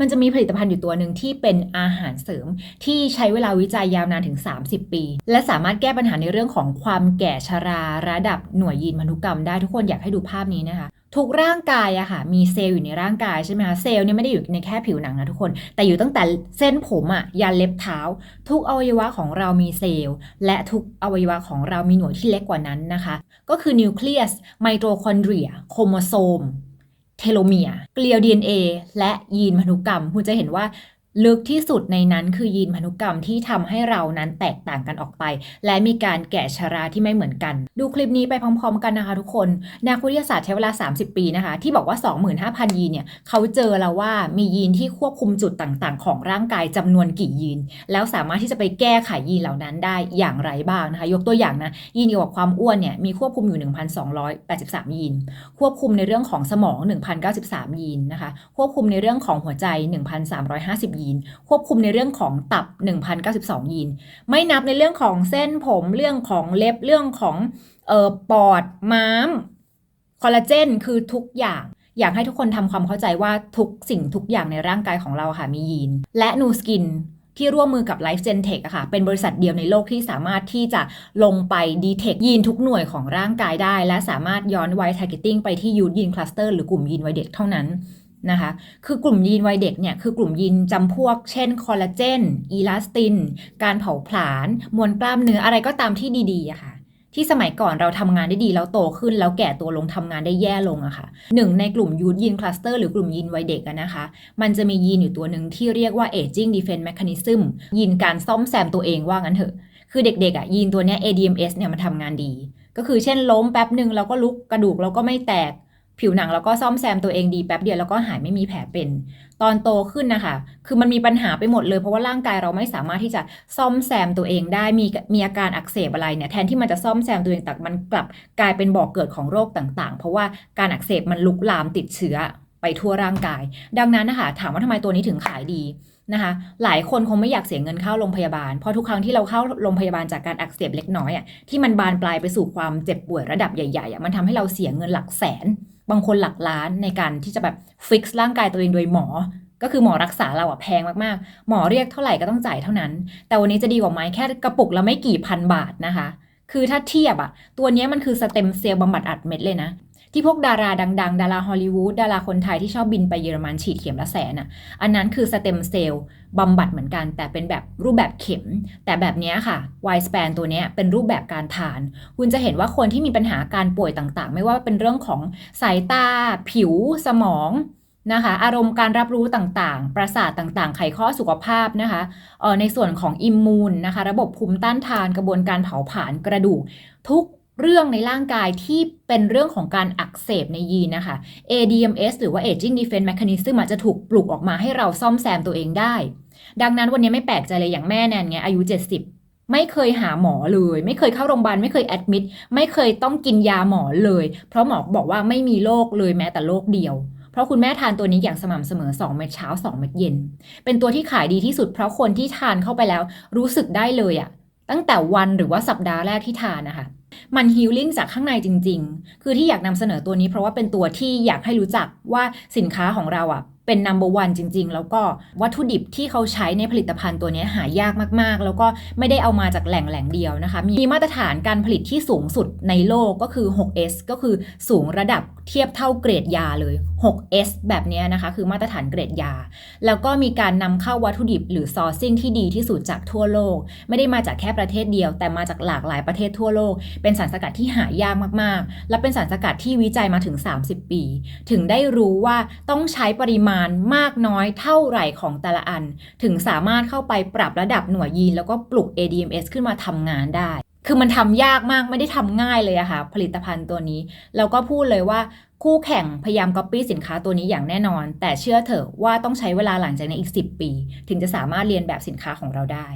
มันจะมีผลิตภัณฑ์อยู่ตัวหนึ่งที่เป็นอาหารเสริม ที่ใช้เวลาวิจัยยาวนานถึง 30 ปี และสามารถแก้ปัญหาในเรื่องของความแก่ชราระดับหน่วยยีนพันธุกรรมได้ทุกคนอยากให้ดูภาพนี้นะคะทุกร่างกายอะค่ะมีเซลล์อยู่ในร่างกายใช่ไหมคะเซลล์เนี่ยไม่ได้อยู่ในแค่ผิวหนังนะทุกคน แต่อยู่ตั้งแต่เส้นผมอะยันเล็บเท้า ทุกอวัยวะของเรามีเซลล์ และทุกอวัยวะของเรามีหน่วยที่เล็กกว่านั้นนะคะ ก็คือนิวเคลียสไมโตคอนเดรียโครโมโซม เทโลเมียร์ เกลียว DNA และยีนพันธุกรรม คุณจะเห็นว่า ลึกที่สุดในนั้นคือยีนพันธุกรรมที่ทำให้เรานั้นแตกต่างกันออกไป และมีการแก่ชราที่ไม่เหมือนกัน ดูคลิปนี้ไปพร้อมๆ กันนะคะทุกคน นักวิทยาศาสตร์ใช้เวลา 30 ปีนะคะ ที่บอกว่า 25,000 ยีนเนี่ยเขาเจอแล้วว่ามียีนที่ควบคุมจุดต่างๆ ของร่างกายจำนวนกี่ยีน แล้วสามารถที่จะไปแก้ไขยีนเหล่านั้นได้อย่างไรบ้างนะคะ ยกตัวอย่างนะยีนเกี่ยวกับความอ้วนเนี่ยมีควบคุมอยู่ 1,283 ยีน ควบคุมในเรื่องของสมอง 1,093 ยีนนะคะ ควบคุมในเรื่องของหัวใจ 1,350 ยีนควบคุมในเรื่องของตับ 1,092 ยีน ไม่นับในเรื่องของเส้นผมเรื่องของเล็บเรื่องของเอ่อปอดม้ามคอลลาเจนคือทุกอย่างอยากให้ทุกคนทำความเข้าใจว่าทุกสิ่งทุกอย่างในร่างกายของเราค่ะมียีน และนูสกินที่ร่วมมือกับ Life Gen Tech อะค่ะ เป็นบริษัทเดียวในโลกที่สามารถที่จะลงไปดีเทคยีนทุกหน่วยของร่างกายได้ และสามารถย้อนไว targeting ไปที่ยูทยีนคลัสเตอร์หรือกลุ่มยีนวัยเด็กเท่านั้น นะคะ คือกลุ่มยีนวัยเด็กเนี่ย คือกลุ่มยีนจำพวก เช่น คอลลาเจน อีลาสติน การเผาผลาญ มวลกล้ามเนื้อ อะไรก็ตามที่ดีๆอะค่ะ ที่สมัยก่อนเราทำงานได้ดีแล้วโตขึ้น แล้วแก่ตัวลงทำงานได้แย่ลงอะค่ะ หนึ่งในกลุ่มยูทยีนคลัสเตอร์หรือกลุ่มยีนวัยเด็กอะนะคะ มันจะมียีนอยู่ตัวหนึ่งที่เรียกว่า aging defense mechanism ยีนการซ่อมแซมตัวเองว่างั้นเถอะ คือเด็กๆอะยีนตัวเนี้ย ADMS เนี่ยมันทำงานดี ก็คือเช่นล้มแป๊บหนึ่งเราก็ลุกกระดูกเราก็ไม่แตก ผิวหนังเราก็ซ่อมแซมตัวเองดีแป๊บเดียวแล้วก็หายไม่มีแผลเป็น ตอนโตขึ้นนะคะ คือมันมีปัญหาไปหมดเลยเพราะว่าร่างกายเราไม่สามารถที่จะซ่อมแซมตัวเองได้มีมีอาการอักเสบอะไรเนี่ยแทนที่มันจะซ่อมแซมตัวเองแต่มันกลับกลายเป็นบ่อกเกิดของโรคต่างๆ เพราะว่าการอักเสบมันลุกลามติดเชื้อไปทั่วร่างกาย ดังนั้นนะคะถามว่าทำไมตัวนี้ถึงขายดีนะคะหลายคนคงไม่อยากเสียเงินเข้าโรงพยาบาล เพราะทุกครั้งที่เราเข้าโรงพยาบาลจากการอักเสบเล็กน้อยอะที่มันบานปลายไปสู่ความเจ็บป่วยระดับใหญ่ๆอะมันทำให้เราเสียเงินหลักแสน บางคนหลักล้านในการที่จะแบบฟิกซ์ร่างกายตัวเองโดยหมอ ก็คือหมอรักษาเราอะแพงมากๆ หมอเรียกเท่าไหร่ก็ต้องจ่ายเท่านั้น แต่วันนี้จะดีกว่าไหมแค่กระปุกละไม่กี่พันบาทนะคะ คือถ้าเทียบอะตัวนี้มันคือสเต็มเซลล์บำบัดอัดเม็ดเลยนะ ที่พวกดาราดัง ๆ ดาราฮอลลีวูดดาราคนไทยที่ชอบบินไปเยอรมันฉีดเข็มละแสนอะอันนั้นคือสเต็มเซลล์บำบัดเหมือนกัน แต่เป็นแบบรูปแบบเข็ม แต่แบบนี้ค่ะไวส p ปนตัวนี้เป็นรูปแบบการทาน คุณจะเห็นว่าคนที่มีปัญหาการป่วยต่างๆ ไม่ว่าเป็นเรื่องของสายตา ผิวสมองนะคะอารมณ์การรับรู้ต่างๆ ประสาทต่างๆ ไขข้อสุขภาพนะคะออในส่วนของอิมมูนนะคะ ระบบภูมิต้านทานกระบวนการเผาผลาญกระดูกทุก เรื่องในร่างกายที่เป็นเรื่องของการอักเสบในยีนนะคะ ADMS หรือว่า Aging Defense Mechanism อาจจะถูกปลุกออกมาให้เราซ่อมแซมตัวเองได้ ดังนั้นวันนี้ไม่แปลกใจเลยอย่างแม่แนนเงี้ยอายุ 70 ไม่เคยหาหมอเลย ไม่เคยเข้าโรงพยาบาลไม่เคยแอดมิดไม่เคยต้องกินยาหมอเลย เพราะหมอบอกว่าไม่มีโรคเลยแม้แต่โรคเดียวเพราะคุณแม่ทานตัวนี้อย่างสม่ำเสมอ 2 เม็ดเช้า 2 เม็ดเย็น เป็นตัวที่ขายดีที่สุดเพราะคนที่ทานเข้าไปแล้วรู้สึกได้เลยอะ ตั้งแต่วันหรือว่าสัปดาห์แรกที่ทานนะคะ มันฮิลลิ่งจากข้างในจริง ๆ คือที่อยากนำเสนอตัวนี้เพราะว่าเป็นตัวที่อยากให้รู้จักว่าสินค้าของเราอะ เป็น number one จริง ๆ แล้วก็วัตถุดิบที่เขาใช้ในผลิตภัณฑ์ตัวนี้หายากมากๆ แล้วก็ไม่ได้เอามาจากแหล่งแหล่งเดียวนะคะ มีมาตรฐานการผลิตที่สูงสุดในโลกก็คือ 6S ก็คือสูงระดับเทียบเท่าเกรดยาเลย 6S แบบนี้นะคะคือมาตรฐานเกรดยา แล้วก็มีการนำเข้าวัตถุดิบหรือซอร์ซิ่งที่ดีที่สุดจากทั่วโลก ไม่ได้มาจากแค่ประเทศเดียว แต่มาจากหลากหลายประเทศทั่วโลก เป็นสารสกัดที่หายากมากๆ และเป็นสารสกัดที่วิจัยมาถึง 30 ปี ถึงได้รู้ว่าต้องใช้ปริมาณณมากน้อยเท่าไหร่ของแต่ละอัน ถึงสามารถเข้าไปปรับระดับหน่วยยีน แล้วก็ปลุก ADMS ขึ้นมาทำงานได้ คือมันทำยากมากไม่ได้ทำง่ายเลยอะค่ะผลิตภัณฑ์ตัวนี้ แล้วก็พูดเลยว่าคู่แข่งพยายามก๊อปปี้สินค้าตัวนี้อย่างแน่นอน แต่เชื่อเถอะว่าต้องใช้เวลาหลังจากนี้อีก 10 ปี ถึงจะสามารถเรียนแบบสินค้าของเราได้